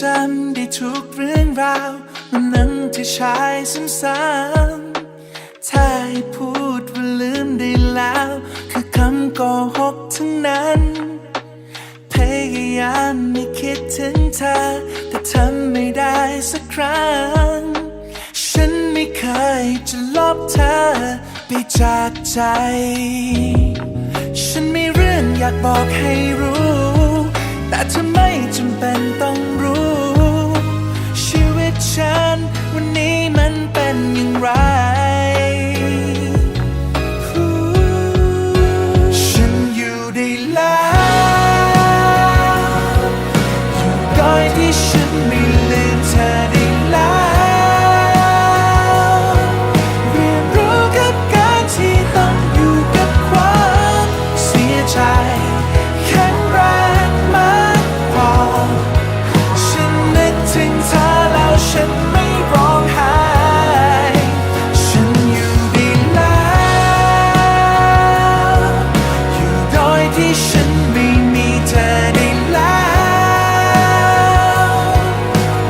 จำได้ทุกเรื่องราวมันนั้นที่ชายซ้ำๆถ้าให้พูดว่าลืมได้แล้ว คือคำโกหกทั้งนั้น พยายามไม่คิดถึงเธอ แต่ทำไม่ได้สักครั้ง ฉันไม่เคยจะลบเธอไปจากใจ ฉันมีเรื่องอยากบอกให้รู้ แต่เธอไม่จำเป็นต้อง ที่ฉันไม่มีเธอได้แล้ว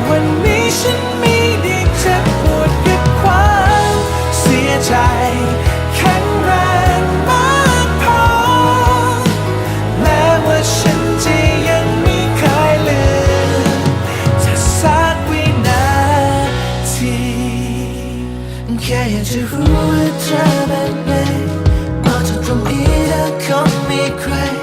วันนี้ฉันไม่ได้เจ็บปวดกับความเสียใจ แข็งแรงมากพอ แม้ว่าฉันจะยังไม่เคยลืมจะสักวินาทีแค่อยากจะรู้ว่าเธอเป็นไงออกจากตรงนี้แล้วคง มี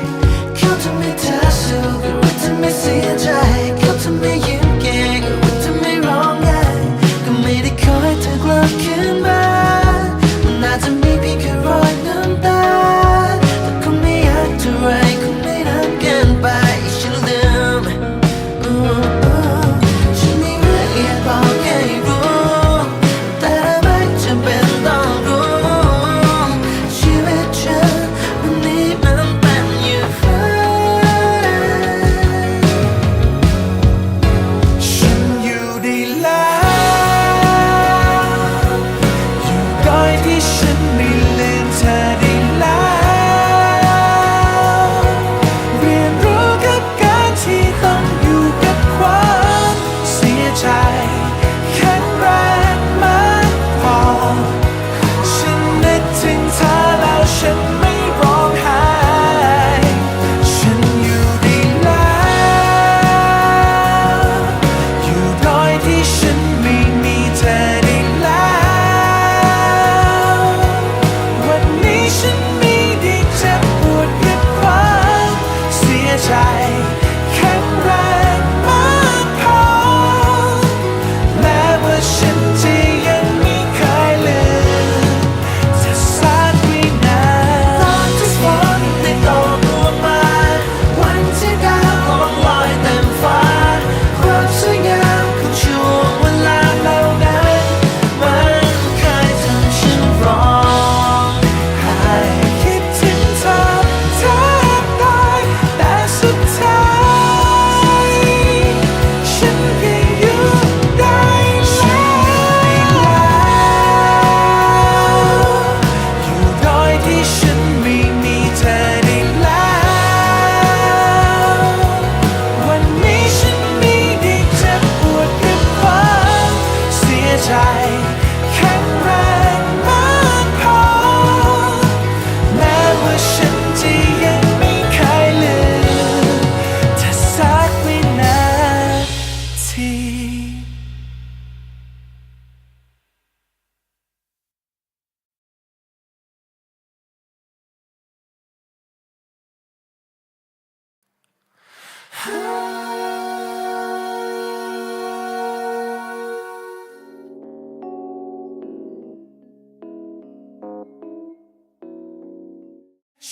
ย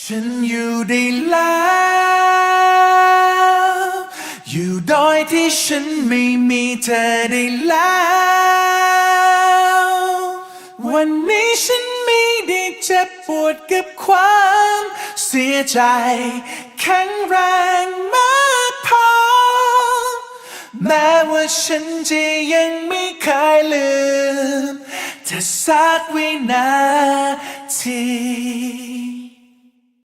ฉันอยู่ได้แล้วอยู่โดยที่ฉันไม่มีเธอได้แล้ว วันนี้ฉันไม่ได้เจ็บปวดกับความเสียใจแข็งแรงมากพอ แม้ว่าฉันจะยังไม่เคยลืมเธอสักวินาที